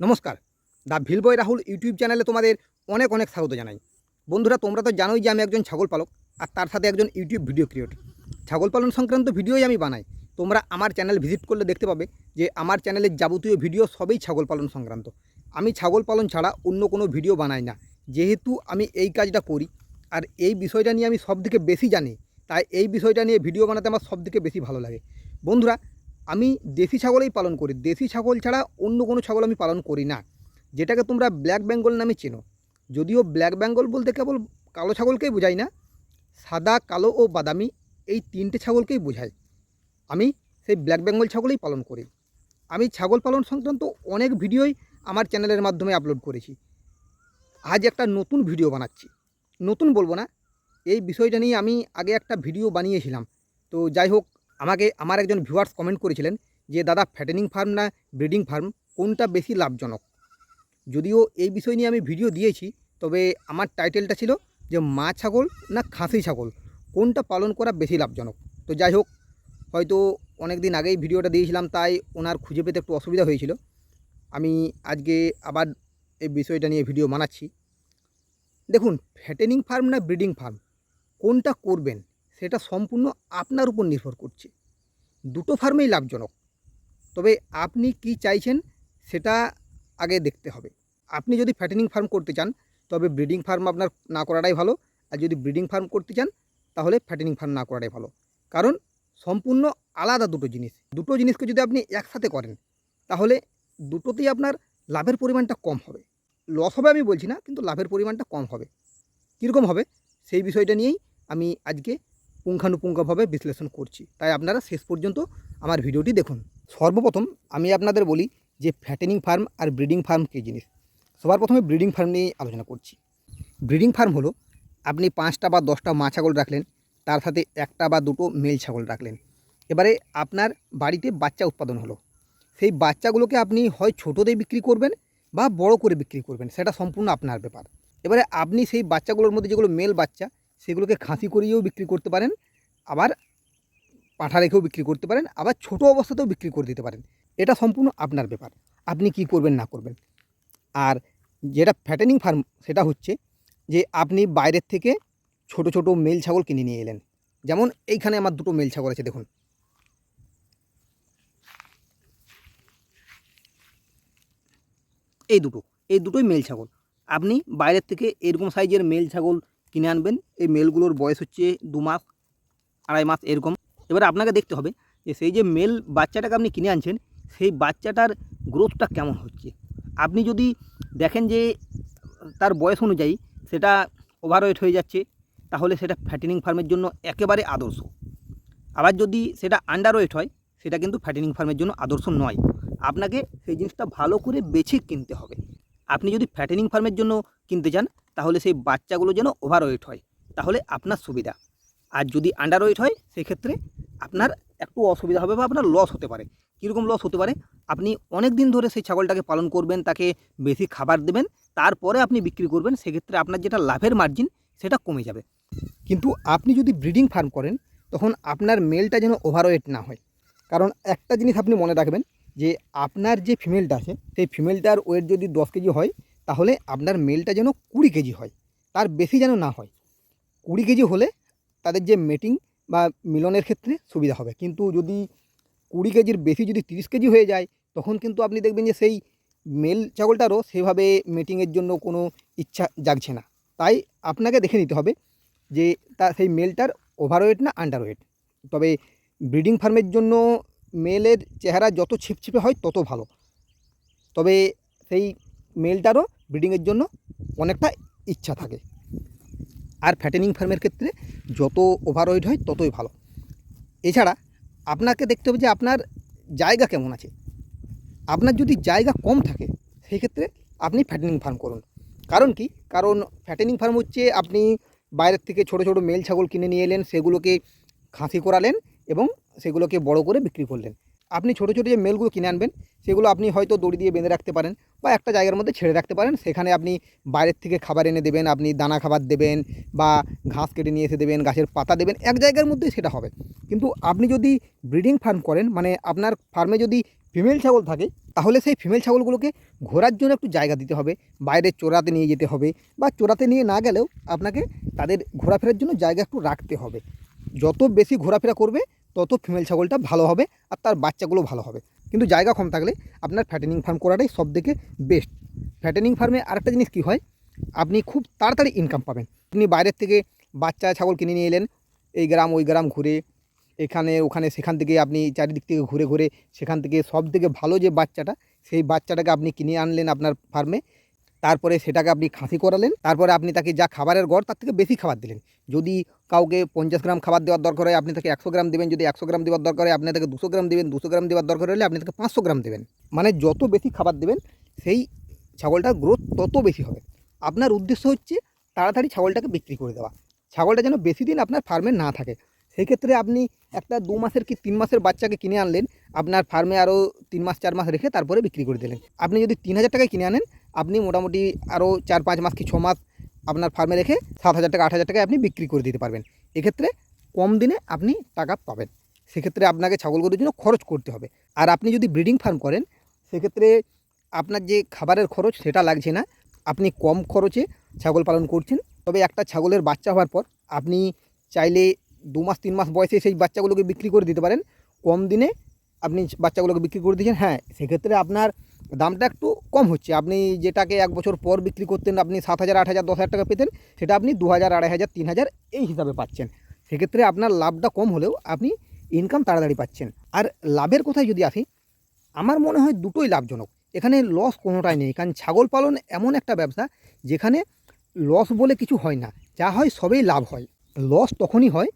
নমস্কার। The ভিলবয় Rahul YouTube চ্যানেলে তোমাদের অনেক অনেক স্বাগত জানাই। বন্ধুরা, তোমরা তো জানোই যে আমি একজন ছাগল পালক, আর তার সাথে একজন ইউটিউব ভিডিও ক্রিয়েটর। ছাগল পালন সংক্রান্ত ভিডিওই আমি বানাই। তোমরা আমার চ্যানেল ভিজিট করলে দেখতে পাবে যে আমার চ্যানেলের যাবতীয় ভিডিও সবই ছাগল পালন সংক্রান্ত। আমি ছাগল পালন ছাড়া অন্য কোনো ভিডিও বানাই না। যেহেতু আমি এই কাজটা করি, আর এই বিষয়টা নিয়ে আমি সবথেকে বেশি জানি, তাই এই বিষয়টা নিয়ে ভিডিও বানাতে আমার সবথেকে বেশি ভালো লাগে। বন্ধুরা আমি দেশি ছাগলই পালন করি। দেশি ছাগল ছাড়া অন্য কোনো ছাগল আমি পালন করি না। যেটাকে তোমরা ব্ল্যাক বেঙ্গল নামে চেনো। যদিও ব্ল্যাক বেঙ্গল বলতে কেবল কালো ছাগলকেই বোঝায় না, সাদা, কালো ও বাদামি এই তিনটে ছাগলকেই বোঝায় আমি সেই ব্ল্যাক বেঙ্গল ছাগলই পালন করি। আমি ছাগল পালন সংক্রান্ত অনেক ভিডিওই আমার চ্যানেলের মাধ্যমে আপলোড করেছি। আজ একটা নতুন ভিডিও বানাচ্ছি। নতুন বলব না, এই বিষয়টা নিয়ে আমি আগে একটা ভিডিও বানিয়েছিলাম। তো যাই হোক আমাকে আমার একজন ভিউয়ার্স কমেন্ট করেছিলেন যে, দাদা ফ্যাটেনিং ফার্ম না ব্রিডিং ফার্ম কোনটা বেশি লাভজনক? যদিও এই বিষয় নিয়ে আমি ভিডিও দিয়েছি, তবে আমার টাইটেলটা ছিল যে, মা ছাগল না খাসি ছাগল? কোনটা পালন করা বেশি লাভজনক? তো যাই হোক, হয়তো অনেক দিন আগেই ভিডিওটা দিয়েছিলাম, তাই ওনার খুঁজে পেতে একটু অসুবিধা হয়েছিল। আমি আজকে আবার এই বিষয়টা নিয়ে ভিডিও বানাচ্ছি। দেখুন ফ্যাটেনিং ফার্ম না ব্রিডিং ফার্ম কোনটা করবেন? সেটা সম্পূর্ণ আপনার উপর নির্ভর করছে। দুটো ফার্মেই লাভজনক। তবে আপনি কি চাইছেন সেটা আগে দেখতে হবে। আপনি যদি ফ্যাটেনিং ফার্ম করতে চান, তবে ব্রিডিং ফার্ম আপনার না করাটাই ভালো। আর যদি ব্রিডিং ফার্ম করতে চান, তাহলে ফ্যাটেনিং ফার্ম না করাটাই ভালো। কারণ সম্পূর্ণ আলাদা দুটো জিনিস। দুটো জিনিসকে যদি আপনি একসাথে করেন, তাহলে দুটোতেই আপনার লাভের পরিমাণটা কম হবে। লস হবে আমি বলছি না, কিন্তু লাভের পরিমাণটা কম হবে। কীরকম হবে, সেই বিষয়টা নিয়েই আমি আজকে পুঙ্খানুপুঙ্খভাবে বিশ্লেষণ করছি। তাই আপনারা শেষ পর্যন্ত আমার ভিডিওটি দেখুন। সর্বপ্রথম আমি আপনাদের বলি যে ফ্যাটেনিং ফার্ম আর ব্রিডিং ফার্ম কী জিনিস? সবার প্রথমে ব্রিডিং ফার্ম নিয়ে আলোচনা করছি। ব্রিডিং ফার্ম হলো, আপনি পাঁচটা বা দশটা মা ছাগল রাখলেন, তার সাথে একটা বা দুটো মেল ছাগল রাখলেন। এবারে আপনার বাড়িতে বাচ্চা উৎপাদন হলো। সেই বাচ্চাগুলোকে আপনি হয় ছোটোতেই বিক্রি করবেন বা বড় করে বিক্রি করবেন, সেটা সম্পূর্ণ আপনার ব্যাপার। এবারে আপনি সেই বাচ্চাগুলোর মধ্যে যেগুলো মেল বাচ্চা সেগুলোকে খাসি করিয়েও বিক্রি করতে পারেন, আবার পাঠা রেখেও বিক্রি করতে পারেন, আবার ছোট অবস্থাতেও বিক্রি করে দিতে পারেন। এটা সম্পূর্ণ আপনার ব্যাপার, আপনি কি করবেন না করবেন। আর যেটা ফ্যাটেনিং ফার্ম সেটা হচ্ছে যে আপনি বাইরের থেকে ছোট ছোট মেল ছাগল কিনে নিয়ে এলেন। যেমন এইখানে আমার দুটো মেল ছাগল আছে, দেখুন। এই দুটো, এই দুটোই মেল ছাগল। আপনি বাইরের থেকে এরকম সাইজের মেল ছাগল কিনে আনবেন। এই মেলগুলোর বয়স হচ্ছে দু মাস, আড়াই মাস এরকম। এবার আপনাকে দেখতে হবে যে সেই যে মেল বাচ্চাটাকে আপনি কিনে আনছেন, সেই বাচ্চাটার গ্রোথটা কেমন হচ্ছে? আপনি যদি দেখেন যে তার বয়স অনুযায়ী সেটা ওভারওয়েট হয়ে যাচ্ছে, তাহলে সেটা ফ্যাটেনিং ফার্মের জন্য একেবারে আদর্শ। আবার যদি সেটা আন্ডারওয়েট হয়, সেটা কিন্তু ফ্যাটেনিং ফার্মের জন্য আদর্শ নয়। আপনাকে সেই জিনিসটা ভালো করে বেছে কিনতে হবে। আপনি যদি ফ্যাটেনিং ফার্মের জন্য কিনতে চান তাহলে সেই বাচ্চাগুলো যেন ওভারওয়েট হয়। তাহলে আপনার সুবিধা। আর যদি আন্ডারওয়েট হয়, সেক্ষেত্রে আপনার একটু অসুবিধা হবে বা আপনার লস হতে পারে। কীরকম লস হতে পারে? আপনি অনেক দিন ধরে সেই ছাগলটাকে পালন করবেন, তাকে বেশি খাবার দেবেন, তারপরে আপনি বিক্রি করবেন, সেক্ষেত্রে আপনার যেটা লাভের মার্জিন সেটা কমে যাবে। কিন্তু আপনি যদি ব্রিডিং ফার্ম করেন, তখন আপনার মেলটা যেন ওভারওয়েট না হয়। কারণ একটা জিনিস আপনি মনে রাখবেন যে আপনার যে ফিমেলটা আছে, সেই ফিমেলটার ওয়েট যদি দশ কেজি হয়, তাহলে আপনার মেলটা যেন কুড়ি কেজি হয়। তার বেশি যেন না হয়। কুড়ি কেজি হলে তাদের যে মেটিং বা মিলনের ক্ষেত্রে সুবিধা হবে। কিন্তু যদি কুড়ি কেজির বেশি যদি তিরিশ কেজি হয়ে যায়, তখন কিন্তু আপনি দেখবেন যে সেই মেল ছাগলটারও সেভাবে মিটিংয়ের জন্য কোনো ইচ্ছা জাগছে না। তাই আপনাকে দেখে নিতে হবে যে তা সেই মেলটার ওভারওয়েট না আন্ডারওয়েট তবে ব্রিডিং ফার্মের জন্য মেলের চেহারা যত ছিপছিপে হয় তত ভালো। তবে সেই মেলটারও ব্রিডিংয়ের জন্য অনেকটা ইচ্ছা থাকে। আর ফ্যাটেনিং ফার্মের ক্ষেত্রে যত ওভারওয়েট হয় ততই ভালো। এছাড়া আপনাকে দেখতে হবে যে আপনার জায়গা কেমন আছে। আপনার যদি জায়গা কম থাকে সেই ক্ষেত্রে আপনি ফ্যাটেনিং ফার্ম করুন। কারণ কি? কারণ ফ্যাটেনিং ফার্ম হচ্ছে আপনি বাইরের থেকে ছোট ছোট মেল ছাগল কিনে নিয়ে এলেন, সেগুলোকে খাসি করালেন এবং সেগুলোকে বড় করে বিক্রি করলেন। আপনি ছোটো ছোটো যে মেলগুলো কিনে আনবেন, সেগুলো আপনি হয়তো দড়ি দিয়ে বেঁধে রাখতে পারেন বা একটা জায়গার মধ্যে ছেড়ে রাখতে পারেন। সেখানে আপনি বাইরের থেকে খাবার এনে দেবেন, আপনি দানা খাবার দেবেন বা ঘাস কেটে নিয়ে এসে দেবেন, গাছের পাতা দেবেন, এক জায়গার মধ্যে সেটা হবে। কিন্তু আপনি যদি ব্রিডিং ফার্ম করেন মানে আপনার ফার্মে যদি ফিমেল ছাগল থাকে, তাহলে সেই ফিমেল ছাগলগুলোকে ঘোরার জন্য একটু জায়গা দিতে হবে, বাইরে চোরাতে নিয়ে যেতে হবে বা চোরাতে নিয়ে না গেলেও আপনাকে তাদের ঘোরাফেরার জন্য জায়গা একটু রাখতে হবে। যত বেশি ঘোরাফেরা করবে তত ফিমেল ছাগলটা ভালো হবে আর তার বাচ্চাগুলো ভালো হবে। কিন্তু জায়গা কম থাকলে আপনার ফ্যাটেনিং ফার্ম করাটাই সব থেকে বেস্ট ফ্যাটেনিং ফার্মে আরেকটা জিনিস কী হয়? আপনি খুব তাড়াতাড়ি ইনকাম পাবেন। আপনি বাইরের থেকে বাচ্চা ছাগল কিনে নিয়ে এলেন, এই গ্রাম ওই গ্রাম ঘুরে, এখানে ওখানে সেখান থেকে আপনি চারিদিক থেকে ঘুরে ঘুরে, সেখান থেকে সব থেকে ভালো যে বাচ্চাটা, সেই বাচ্চাটাকে আপনি কিনে আনলেন আপনার ফার্মে তারপরে সেটাকে আপনি খাসি করালেন, তারপরে আপনি তাকে যা খাবারের গড় তার থেকে বেশি খাবার দিলেন। যদি কাউকে পঞ্চাশ গ্রাম খাবার দেওয়ার দরকার হয়, আপনি তাকে একশো গ্রাম দেবেন, যদি একশো গ্রাম দেওয়ার দরকার হয়, আপনি তাকে দুশো গ্রাম দেবেন, দুশো গ্রাম দেওয়ার দরকার হলে আপনি তাকে পাঁচশো গ্রাম দেবেন। মানে যত বেশি খাবার দেবেন, সেই ছাগলটার গ্রোথ তত বেশি হবে। আপনার উদ্দেশ্য হচ্ছে তাড়াতাড়ি ছাগলটাকে বিক্রি করে দেওয়া। ছাগলটা যেন বেশি দিন আপনার ফার্মে না থাকে। সেই ক্ষেত্রে আপনি একটা দু মাসের কি তিন মাসের বাচ্চাকে কিনে আনলেন, আপনার ফার্মে আরও তিন মাস, চার মাস রেখে তারপরে বিক্রি করে দিলেন। আপনি যদি তিন হাজার টাকায় কিনে আনেন, আপনি মোটামুটি আরও চার পাঁচ মাস কি ছ মাস আপনার ফার্মে রেখে সাত হাজার টাকা, আট হাজার টাকায় আপনি বিক্রি করে দিতে পারবেন। এক্ষেত্রে কম দিনে আপনি টাকা পাবেন। সেক্ষেত্রে আপনাকে ছাগলগুলোর জন্য খরচ করতে হবে। আর আপনি যদি ব্রিডিং ফার্ম করেন, সেক্ষেত্রে আপনার যে খাবারের খরচ সেটা লাগছে না। আপনি কম খরচে ছাগল পালন করছেন। তবে একটা ছাগলের বাচ্চা হওয়ার পর আপনি চাইলে দু মাস, তিন মাস বয়সে সেই বাচ্চাগুলোকে বিক্রি করে দিতে পারেন। কম দিনে আপনি বাচ্চাগুলোকে বিক্রি করে দিয়েছেন হ্যাঁ সেক্ষেত্রে আপনার দামটা একটু কম হচ্ছে। আপনি যেটাকে এক বছর পর বিক্রি করতেন, আপনি সাত হাজার, আট হাজার, দশ হাজার টাকা পেতেন, সেটা আপনি দু হাজার, আড়াই হাজার, তিন হাজার এই হিসাবে পাচ্ছেন। সেক্ষেত্রে আপনার লাভটা কম হলেও আপনি ইনকাম তাড়াতাড়ি পাচ্ছেন। আর লাভের কথায় যদি আসি, আমার মনে হয় দুটোই লাভজনক। এখানে লস কোনোটাই নেই। কারণ ছাগল পালন এমন একটা ব্যবসা, যেখানে লস বলে কিছু হয় না। যা হয় সবেই লাভ হয়। লস তখনই হয়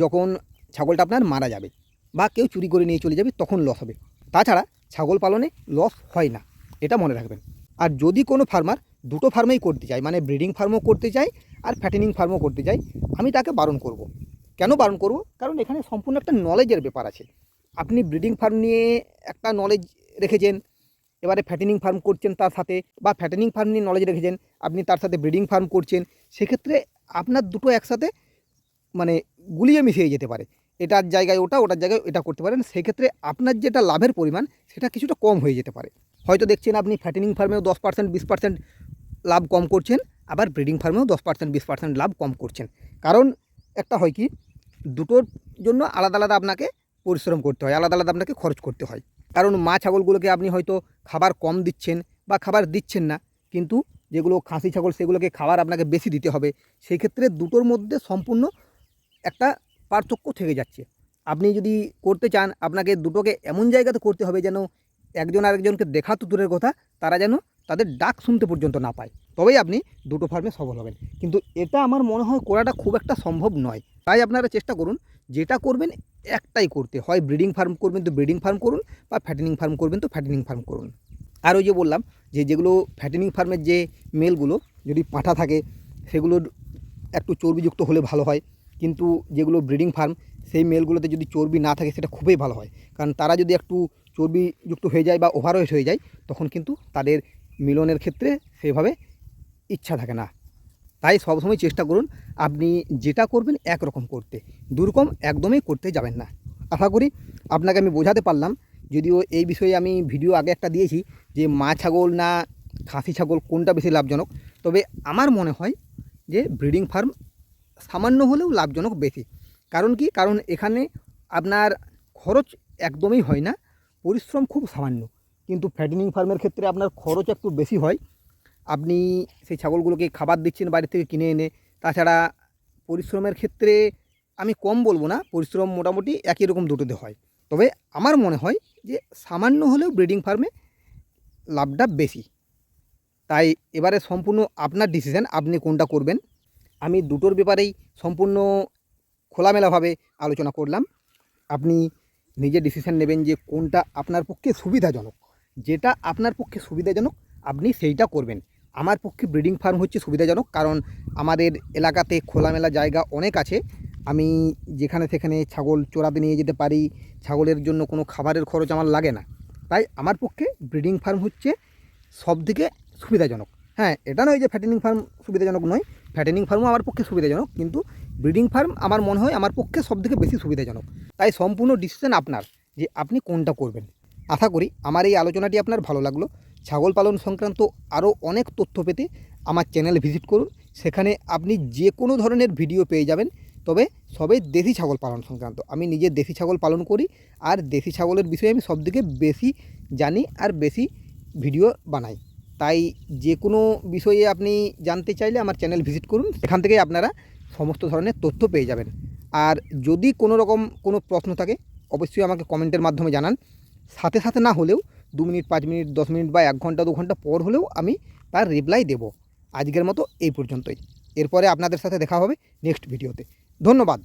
যখন ছাগলটা আপনার মারা যাবে বা কেউ চুরি করে নিয়ে চলে যাবে, তখন লস হবে। তাছাড়া ছাগল পালনে লস হয় না, এটা মনে রাখবেন। আর যদি কোনো ফার্মার দুটো ফার্মেই করতে চায় মানে ব্রিডিং ফার্মও করতে চায় আর ফ্যাটেনিং ফার্মও করতে চায়, আমি তাকে বারণ করব। কেন বারণ করব? কারণ এখানে সম্পূর্ণ একটা নলেজের ব্যাপার আছে। আপনি ব্রিডিং ফার্ম নিয়ে একটা নলেজ রেখেছেন, এবারে ফ্যাটেনিং ফার্ম করছেন তার সাথে বা ফ্যাটেনিং ফার্ম নিয়ে নলেজ রেখেছেন, আপনি তার সাথে ব্রিডিং ফার্ম করছেন, সেক্ষেত্রে আপনার দুটো একসাথে মানে গুলিয়ে মিশিয়ে যেতে পারে। এটার জায়গায় ওটা, ওটার জায়গায় এটা করতে পারেন। সেক্ষেত্রে আপনার যেটা লাভের পরিমাণ, সেটা কিছুটা কম হয়ে যেতে পারে। হয়তো দেখছেন আপনি ফ্যাটেনিং ফার্মেও দশ পার্সেন্ট বিশ পার্সেন্ট লাভ কম করছেন, আবার ব্রিডিং ফার্মেও দশ পার্সেন্ট বিশ পার্সেন্ট লাভ কম করছেন। কারণ একটা হয় কি, দুটোর জন্য আলাদা আলাদা আপনাকে পরিশ্রম করতে হয়, আলাদা আলাদা আপনাকে খরচ করতে হয়। কারণ মা ছাগলগুলোকে আপনি হয়তো খাবার কম দিচ্ছেন বা খাবার দিচ্ছেন না, কিন্তু যেগুলো খাসি ছাগল, সেগুলোকে খাবার আপনাকে বেশি দিতে হবে। সেই ক্ষেত্রে দুটোর মধ্যে সম্পূর্ণ একটা পার্থক্য থেকে যাচ্ছে। আপনি যদি করতে চান, আপনাকে দুটোকে এমন জায়গাতে করতে হবে যেন একজন আরেকজনকে দেখা তো দূরের কথা, তারা যেন তাদের ডাক শুনতে পর্যন্ত না পায়। তবেই আপনি দুটো ফার্মে সফল হবেন। কিন্তু এটা আমার মনে হয় করাটা খুব একটা সম্ভব নয়। তাই আপনারা চেষ্টা করুন, যেটা করবেন একটাই করতে। হয় ব্রিডিং ফার্ম করবেন তো ব্রিডিং ফার্ম করুন, বা ফ্যাটেনিং ফার্ম করবেন তো ফ্যাটেনিং ফার্ম করুন। আর ওই যে বললাম যে যেগুলো ফ্যাটেনিং ফার্মের যে মেলগুলো, যদি পাঁঠা থাকে, সেগুলোর একটু চর্বিযুক্ত হলে ভালো হয়। কিন্তু যেগুলো ব্রিডিং ফার্ম সেই মেলগুলোতে যদি চর্বি না থাকে, সেটা খুবই ভালো হয়। কারণ তারা যদি একটু চর্বিযুক্ত হয়ে যায় বা ওভারওয়েট হয়ে যায়, তখন কিন্তু তাদের মিলনের ক্ষেত্রে সেভাবে ইচ্ছা থাকে না। তাই সবসময় চেষ্টা করুন, আপনি যেটা করবেন একরকম করতে। দুরকম একদমই করতে যাবেন না। আশা করি আপনাকে আমি বোঝাতে পারলাম। যদিও এই বিষয়ে আমি ভিডিও আগে একটা দিয়েছি যে মা ছাগল না খাসি ছাগল কোনটা বেশি লাভজনক। তবে আমার মনে হয় যে ব্রিডিং ফার্ম সামান্য হলেও লাভজনক বেশি। কারণ কি? কারণ এখানে আপনার খরচ একদমই হয় না, পরিশ্রম খুব সামান্য। কিন্তু ফ্যাটেনিং ফার্মের ক্ষেত্রে আপনার খরচ একটু বেশি হয়। আপনি সেই ছাগলগুলোকে খাবার দিচ্ছেন বাইরে থেকে কিনে এনে, তাছাড়া পরিশ্রমের ক্ষেত্রে আমি কম বলব না, পরিশ্রম মোটামুটি একই রকম দুটোতে হয়। তবে আমার মনে হয় যে সামান্য হলেও ব্রিডিং ফার্মে লাভটা বেশি। তাই এবারে সম্পূর্ণ আপনার ডিসিশন আপনি কোনটা করবেন। আমি দুটোর ব্যাপারেই সম্পূর্ণ খোলামেলাভাবে আলোচনা করলাম। আপনি নিজে ডিসিশন নেবেন যে কোনটা আপনার পক্ষে সুবিধাজনক। যেটা আপনার পক্ষে সুবিধাজনক, আপনি সেইটা করবেন। আমার পক্ষে ব্রিডিং ফার্ম হচ্ছে সুবিধাজনক কারণ আমাদের এলাকাতে খোলামেলা জায়গা অনেক আছে। আমি যেখানে সেখানে ছাগল চোরাতে নিয়ে যেতে পারি, ছাগলের জন্য কোনো খাবারের খরচ আমার লাগে না। তাই আমার পক্ষে ব্রিডিং ফার্ম হচ্ছে সব থেকে সুবিধাজনক। হ্যাঁ এটা নয় যে ফ্যাটেনিং ফার্ম সুবিধাজনক নয়। ফ্যাটেনিং ফার্মও আমার পক্ষে সুবিধাজনক, কিন্তু ব্রিডিং ফার্ম আমার মনে হয় আমার পক্ষে সব থেকে বেশি সুবিধাজনক। তাই সম্পূর্ণ ডিসিশন আপনার যে আপনি কোনটা করবেন। আশা করি আমার এই আলোচনাটি আপনার ভালো লাগল। ছাগল পালন সংক্রান্ত আরও অনেক তথ্য পেতে আমার চ্যানেল ভিজিট করুন। সেখানে আপনি যে কোনো ধরনের ভিডিও পেয়ে যাবেন। তবে সবে দেশি ছাগল পালন সংক্রান্ত। আমি নিজে দেশি ছাগল পালন করি আর দেশি ছাগলের বিষয়ে আমি সবথেকে বেশি জানি আর বেশি ভিডিও বানাই। তাই যে কোনো বিষয়ে আপনি জানতে চাইলে আমার চ্যানেল ভিজিট করুন। সেখান থেকে আপনারা সমস্ত ধরনের তথ্য পেয়ে যাবেন। আর যদি কোনো রকম কোনো প্রশ্ন থাকে, অবশ্যই আমাকে কমেন্টের মাধ্যমে জানান। সাথে সাথে না হলেও দু মিনিট, পাঁচ মিনিট, দশ মিনিট বা এক ঘণ্টা, দু ঘণ্টা পর হলেও আমি তার রিপ্লাই দেব। আজকের মতো এই পর্যন্তই। এরপরে আপনাদের সাথে দেখা হবে নেক্সট ভিডিওতে। ধন্যবাদ।